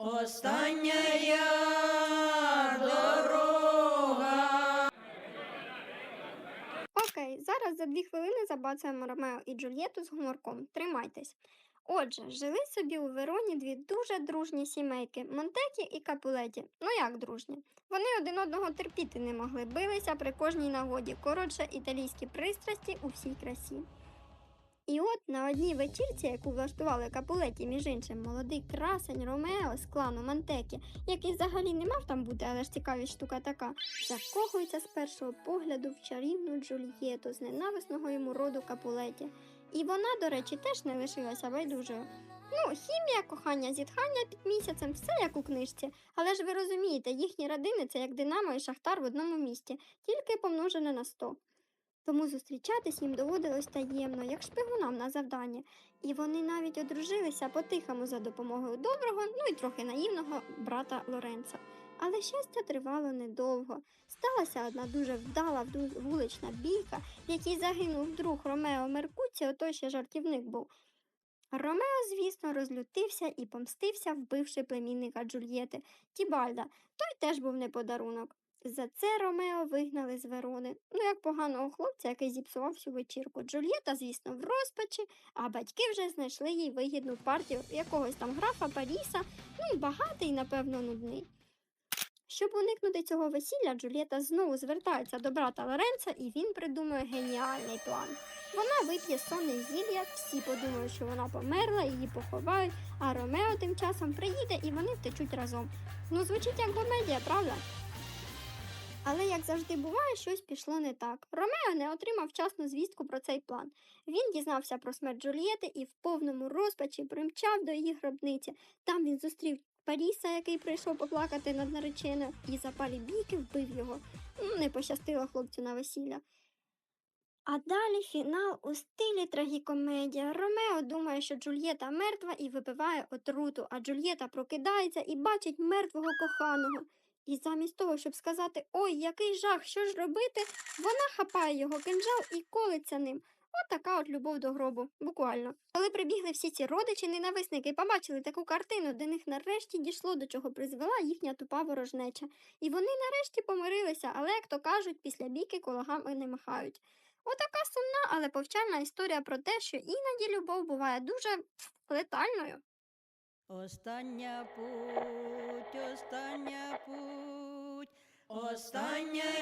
Остання дорога. Окей, зараз за дві хвилини забацаємо Ромео і Джульєту з гуморком. Тримайтесь. Отже, жили собі у Вероні дві дуже дружні сімейки Монтекі і Капулеті. Ну як дружні? Вони один одного терпіти не могли, билися при кожній нагоді. Коротше, італійські пристрасті у всій красі. І от на одній вечірці, яку влаштували Капулеті, між іншим, молодий красень Ромео з клану Монтекі, який взагалі не мав там бути, але ж цікаві штука така, закохується з першого погляду в чарівну Джульєту з ненависного йому роду Капулеті. І вона, до речі, теж не лишилася байдужою. Ну, хімія, кохання, зітхання під місяцем, все як у книжці. Але ж ви розумієте, їхні родини це як Динамо і Шахтар в одному місті, тільки помножене на 100. Тому зустрічатись їм доводилось таємно, як шпигунам на завдання. І вони навіть одружилися по-тихому за допомогою доброго, ну і трохи наївного брата Лоренца. Але щастя тривало недовго. Сталася одна дуже вдала вулична бійка, в якій загинув друг Ромео Меркуці, отой ще жартівник був. Ромео, звісно, розлютився і помстився, вбивши племінника Джульєти Тібальда. Той теж був не подарунок. За це Ромео вигнали з Верони. Ну, як поганого хлопця, який зіпсував всю вечірку. Джульєта, звісно, в розпачі, а батьки вже знайшли їй вигідну партію якогось там графа Паріса, ну і багатий, напевно, нудний. Щоб уникнути цього весілля, Джульєта знову звертається до брата Лоренца, і він придумує геніальний план. Вона вип'є сонне зілля, всі подумають, що вона померла, її поховають, а Ромео тим часом приїде і вони втечуть разом. Ну, звучить як комедія, правда? Але, як завжди буває, щось пішло не так. Ромео не отримав вчасну звістку про цей план. Він дізнався про смерть Джульєти і в повному розпачі примчав до її гробниці. Там він зустрів Паріса, який прийшов поплакати над нареченою, і запалі бійки вбив його. Ну, не пощастило хлопцю на весілля. А далі фінал у стилі трагікомедія. Ромео думає, що Джульєта мертва і випиває отруту, а Джульєта прокидається і бачить мертвого коханого. І замість того, щоб сказати Ой, який жах, що ж робити, вона хапає його кинджал і колиться ним. От така от любов до гробу, буквально. Коли прибігли всі ці родичі, ненависники, побачили таку картину, де них нарешті дійшло, до чого призвела їхня тупа ворожнеча. І вони нарешті помирилися, але, як то кажуть, після бійки кологами не махають. Отака сумна, але повчальна історія про те, що іноді любов буває дуже летальною. Остання путь, остання путь, остання.